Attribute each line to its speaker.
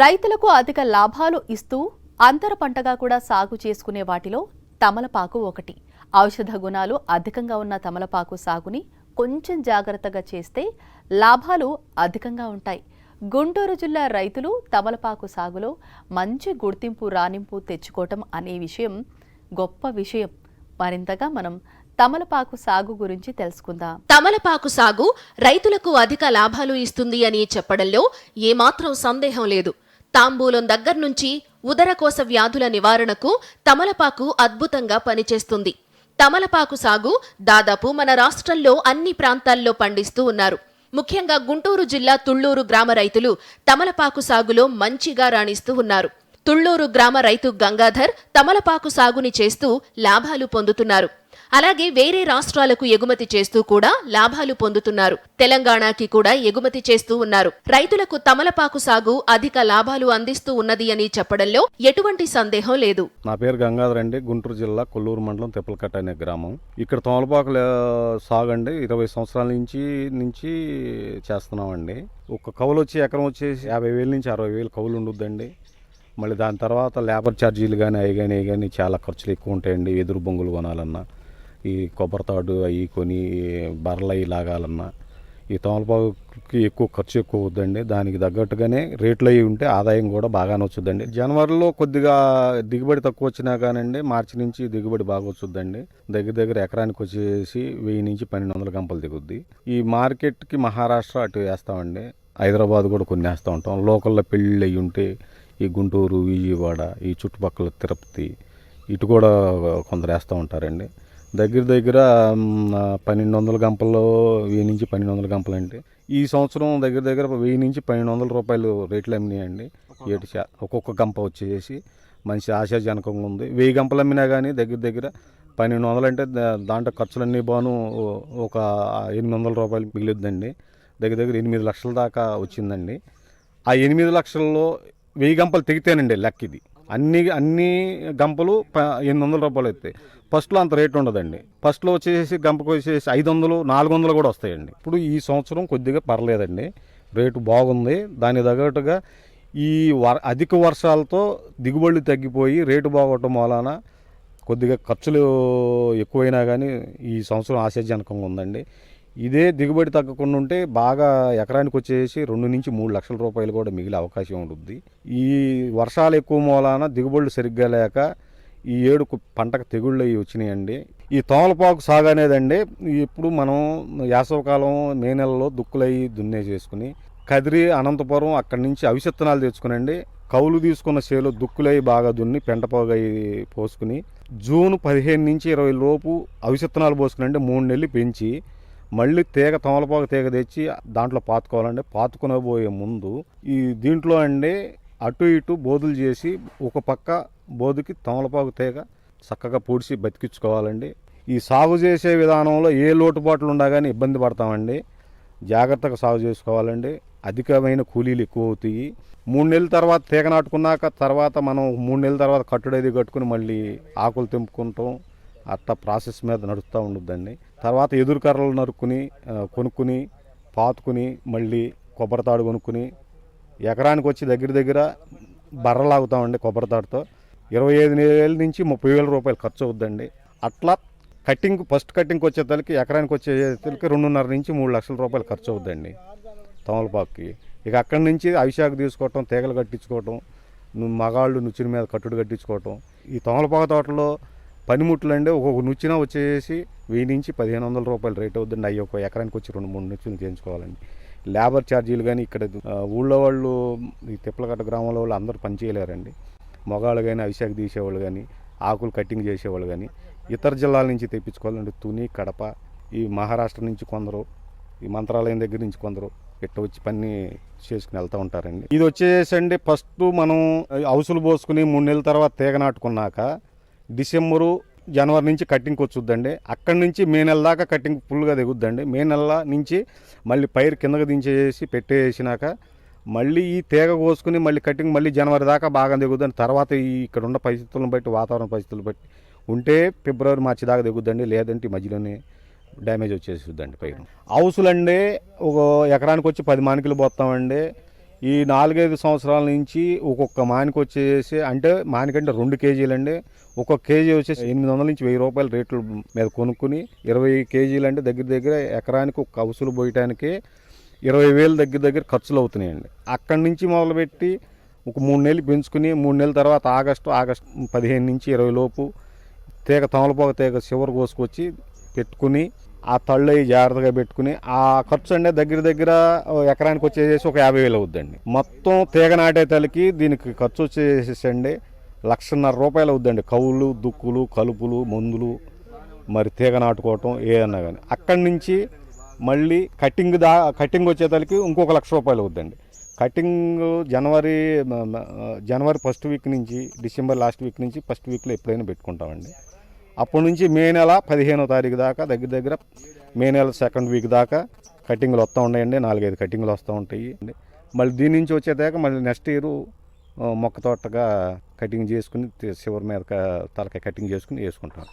Speaker 1: రైతులకు అధిక లాభాలు ఇస్తూ అంతర పంటగా కూడా సాగు చేసుకునే వాటిలో తమలపాకు ఒకటి. ఔషధ గుణాలు అధికంగా ఉన్న తమలపాకు సాగుని కొంచెం జాగ్రత్తగా చేస్తే లాభాలు అధికంగా ఉంటాయి. గుంటూరు జిల్లా రైతులు తమలపాకు సాగులో మంచి గుర్తింపు రాణింపు తెచ్చుకోవటం అనే విషయం గొప్ప విషయం. మరింతగా మనం తమలపాకు సాగు గురించి తెలుసుకుందాం.
Speaker 2: తమలపాకు సాగు రైతులకు అధిక లాభాలు ఇస్తుంది అని చెప్పడంలో ఏమాత్రం సందేహం లేదు. తాంబూలం దగ్గర్నుంచి ఉదరకోశ వ్యాధుల నివారణకు తమలపాకు అద్భుతంగా పనిచేస్తుంది. తమలపాకు సాగు దాదాపు మన రాష్ట్రంలో అన్ని ప్రాంతాల్లో పండిస్తూ ఉన్నారు. ముఖ్యంగా గుంటూరు జిల్లా తుళ్ళూరు గ్రామ రైతులు తమలపాకు సాగులో మంచిగా రాణిస్తూ ఉన్నారు. తుళ్ళూరు గ్రామ రైతు గంగాధర్ తమలపాకు సాగుని చేస్తూ లాభాలు పొందుతున్నారు. అలాగే వేరే రాష్ట్రాలకు ఎగుమతి చేస్తూ కూడా లాభాలు పొందుతున్నారు. తెలంగాణకి కూడా ఎగుమతి చేస్తూ ఉన్నారు. రైతులకు తమలపాకు సాగు అధిక లాభాలు అందిస్తూ ఉన్నది అని చెప్పడంలో ఎటువంటి సందేహం లేదు.
Speaker 3: నా పేరు గంగాధర్ అండి. గుంటూరు జిల్లా కొల్లూరు మండలం తిప్పలకట్ట అనే గ్రామం. ఇక్కడ తోమలపాకుల సాగండి ఇరవై సంవత్సరాల నుంచి నుంచి చేస్తున్నామండి. ఒక కవులు వచ్చి ఎకరం వచ్చేసి యాభై వేల నుంచి అరవై వేలు కవులు ఉండొద్దండి. మళ్ళీ దాని తర్వాత లేబర్ ఛార్జీలు కానీ అవి కానీ కానీ చాలా ఖర్చులు ఎక్కువ ఉంటాయండి. ఎదురు బొంగులు కొనాలన్నా. ఈ కొబ్బరి తాడు అవి కొని బర్రెలు అవి లాగాలన్నా ఈ తమలపాకుకి ఎక్కువ ఖర్చు ఎక్కువ అవుద్దండి. దానికి తగ్గట్టుగానే రేట్లు అవి ఉంటే ఆదాయం కూడా బాగానే వచ్చుద్దండి జనవరిలో కొద్దిగా దిగుబడి తక్కువ వచ్చినా కానండి మార్చి నుంచి దిగుబడి బాగా వచ్చుద్దండి దగ్గర దగ్గర ఎకరానికి వచ్చేసి వెయ్యి నుంచి పన్నెండు వందల గంపలు దిగుద్ది. ఈ మార్కెట్కి మహారాష్ట్ర అటు వేస్తామండి. హైదరాబాద్ కూడా కొన్ని వేస్తూ ఉంటాం. లోకల్లో పెళ్ళిళ్ళు అయ్యి ఉంటే ఈ గుంటూరు విజయవాడ ఈ చుట్టుపక్కల తిరుపతి ఇటు కూడా కొందరు వేస్తూ ఉంటారండి. దగ్గర దగ్గర పన్నెండు వందల గంపల్లో వెయ్యి నుంచి పన్నెండు వందల గంపలు అంటే ఈ సంవత్సరం దగ్గర దగ్గర వెయ్యి నుంచి పన్నెండు వందల రూపాయలు రేట్లు అమ్మినాయండి. శా ఒక్కొక్క గంప వచ్చేసి మంచి ఆశాజనకంగా ఉంది. వెయ్యి గంపలు అమ్మినా కానీ దగ్గర దగ్గర పన్నెండు వందలు అంటే దా- దాంట్లో ఖర్చులన్నీ బాను ఒక ఎనిమిది వందల రూపాయలు మిగిలిద్దండి. దగ్గర దగ్గర ఎనిమిది లక్షల దాకా వచ్చిందండి. ఆ ఎనిమిది లక్షల్లో వెయ్యి గంపలు తెగితేనండి లెక్క ఇది అన్ని అన్ని గంపలు ప- ఎనిమిది వందల రూపాయలు అవుతాయి ఫస్ట్లో అంత రేట్ ఉండదండి. ఫస్ట్లో వచ్చేసి గంపకు వచ్చేసి ఐదు వందలు నాలుగు వందలు కూడా వస్తాయండి. ఇప్పుడు ఈ సంవత్సరం కొద్దిగా పర్లేదండి. రేటు బాగుంది. దాని తగ్గట్టుగా ఈ వర్ అధిక వర్షాలతో దిగుబడులు తగ్గిపోయి రేటు బాగోవటం వలన కొద్దిగా ఖర్చులు ఎక్కువైనా కానీ ఈ సంవత్సరం ఆశాజనకంగా ఉందండి. ఇదే దిగుబడి తగ్గకుండా ఉంటే బాగా ఎకరానికి వచ్చేసి రెండు నుంచి మూడు లక్షల రూపాయలు కూడా మిగిలే అవకాశం ఉంటుంది ఈ వర్షాలు ఎక్కువ మూలాన దిగుబడులు సరిగ్గా లేక ఈ ఏడు పంటకు తెగుళ్ళు అవి వచ్చినాయండి. ఈ తోమలపాకు సాగు అనేదండి ఇప్పుడు మనం వేసవకాలం మే నెలలో దుక్కులయ్యి దున్నేసేసుకుని కదిరి అనంతపురం అక్కడి నుంచి అవిసెత్తనాలు తెచ్చుకునండి. కౌలు తీసుకున్న చేలో దుక్కులై బాగా దున్ని పెంటపోగై పోసుకుని జూన్ పదిహేను నుంచి ఇరవై లోపు అవిసెత్తనాలు పోసుకునండి మూడు నెలలు పెంచి మళ్ళీ తీగ తమలపాకు తీగ తెచ్చి దాంట్లో పాతుకోవాలండి. పాతుకునబోయే ముందు ఈ దీంట్లో అండి అటు ఇటు బోధులు చేసి ఒక పక్క బోధికి తమలపాకు తీగ చక్కగా పొడిచి బతికించుకోవాలండి. ఈ సాగు చేసే విధానంలో ఏ లోటుపాట్లు ఉన్నా కానీ ఇబ్బంది పడతామండి. జాగ్రత్తగా సాగు చేసుకోవాలండి. అధికమైన కూలీలు ఎక్కువ అవుతాయి. మూడు నెలల తర్వాత తీగ నాటుకున్నాక తర్వాత మనం మూడు నెలల తర్వాత కట్టుడేది కట్టుకుని మళ్ళీ ఆకులు తెంపుకుంటాం. అట్లా ప్రాసెస్ మీద నడుస్తూ ఉండుద్దండి. తర్వాత ఎదురు కర్రలు నరుక్కుని కొనుక్కుని పాతుకుని మళ్ళీ కొబ్బరి తాడు కొనుక్కుని ఎకరానికి వచ్చి దగ్గర దగ్గర బర్రలాగుతామండి కొబ్బరి తాడుతో ఇరవై ఐదు వేల నుంచి ముప్పై వేల రూపాయలు ఖర్చు అవుద్దండి. అట్లా కటింగ్ ఫస్ట్ కటింగ్కి వచ్చేతలకి ఎకరానికి వచ్చేతలకి రెండున్నర నుంచి మూడు లక్షల రూపాయలు ఖర్చు అవుద్దండి తమలపాకుకి. ఇక అక్కడి నుంచి అవిశాఖ తీసుకోవటం తీగలు కట్టించుకోవటం మగాళ్ళు నుచ్చిన మీద కట్టుడు కట్టించుకోవటం. ఈ తమలపాకు తోటలో పనిముట్లు అండి ఒక్కొక్క నుచ్చిన వచ్చేసి వెయ్యి నుంచి పదిహేను వందల రూపాయలు రేట్ అవుతుందండి అవి ఒక ఎకరానికి వచ్చి రెండు మూడు నుచ్చులు చేయించుకోవాలండి. లేబర్ ఛార్జీలు కానీ ఇక్కడ ఊళ్ళో వాళ్ళు ఈ తిప్పలగట్ట గ్రామంలో వాళ్ళు అందరూ పని చేయలేరండి. మగాళ్ళు కానీ అవిశాఖ తీసేవాళ్ళు కానీ ఆకులు కట్టింగ్ చేసేవాళ్ళు కానీ ఇతర జిల్లాల నుంచి తెప్పించుకోవాలండి. తుని కడప ఈ మహారాష్ట్ర నుంచి కొందరు ఈ మంత్రాలయం దగ్గర నుంచి కొందరు ఇట్ట వచ్చి పని చేసుకుని వెళ్తూ ఉంటారండి. ఇది వచ్చేసండి ఫస్ట్ మనం హౌసులు పోసుకుని మూడు నెలల తర్వాత తీగ నాటుకున్నాక డిసెంబరు జనవరి నుంచి కట్టింగ్కి వచ్చుద్దండి. అక్కడి నుంచి మే నెల దాకా కట్టింగ్ ఫుల్గా దిగుద్దండి. మే నెల నుంచి మళ్ళీ పైరు కిందకు దించేసి పెట్టేసినాక మళ్ళీ ఈ తీగ కోసుకుని మళ్ళీ కటింగ్ మళ్ళీ జనవరి దాకా బాగా దిగుద్దండి. తర్వాత ఈ ఇక్కడ ఉన్న పరిస్థితులను బట్టి వాతావరణ పరిస్థితులు బట్టి ఉంటే ఫిబ్రవరి మార్చి దాకా దిగుద్దండి. లేదంటే మధ్యలోనే డ్యామేజ్ వచ్చేసిద్దండి పైరు. హౌసులండి ఒక ఎకరానికి వచ్చి పది మానికలు పోతామండి ఈ నాలుగైదు సంవత్సరాల నుంచి ఒక్కొక్క మానికి వచ్చేసి అంటే మానికంటే రెండు కేజీలండి. ఒక్కొక్క కేజీ వచ్చేసి ఎనిమిది వందల నుంచి వెయ్యి రూపాయల రేట్ల మీద కొనుక్కుని ఇరవై కేజీలు అంటే దగ్గర దగ్గర ఎకరానికి ఒక కౌసులు పోయటానికి ఇరవై వేలు దగ్గర దగ్గర ఖర్చులు అవుతున్నాయండి. అక్కడి నుంచి మొదలుపెట్టి ఒక మూడు నెలలు పెంచుకుని మూడు నెలల తర్వాత ఆగస్టు ఆగస్టు పదిహేను నుంచి ఇరవై లోపు తీగ తమలపాకు తీగ చివరి కోసుకొచ్చి పెట్టుకుని ఆ తళ్ళు అవి జాగ్రత్తగా పెట్టుకుని ఆ ఖర్చు అంటే దగ్గర దగ్గర ఎకరానికి వచ్చేసేసి ఒక యాభై వేలు అవుద్దండి. మొత్తం తీగ నాటే తలకి దీనికి ఖర్చు వచ్చేసేసండి లక్షన్నర రూపాయలు అవుద్దండి. కవులు దుక్కులు కలుపులు మందులు మరి తీగ నాటుకోవటం ఏదన్నా కానీ అక్కడి నుంచి మళ్ళీ కటింగ్ దా కటింగ్ వచ్చేతలకి ఇంకొక లక్ష రూపాయలు అవుద్దండి. కటింగ్ జనవరి జనవరి ఫస్ట్ వీక్ నుంచి డిసెంబర్ లాస్ట్ వీక్ నుంచి ఫస్ట్ వీక్లో ఎప్పుడైనా పెట్టుకుంటామండి. అప్పటి నుంచి మే నెల పదిహేనో తారీఖు దాకా దగ్గర దగ్గర మే నెల సెకండ్ వీక్ దాకా కటింగ్లు వస్తూ ఉన్నాయండి. నాలుగైదు కటింగ్లు వస్తూ ఉంటాయి. మళ్ళీ దీని నుంచి వచ్చేదాకా మళ్ళీ నెక్స్ట్ ఇయర్ మొక్క తోటగా కటింగ్ చేసుకుని చివరి మీద తలకాయ కటింగ్ చేసుకుని వేసుకుంటాం.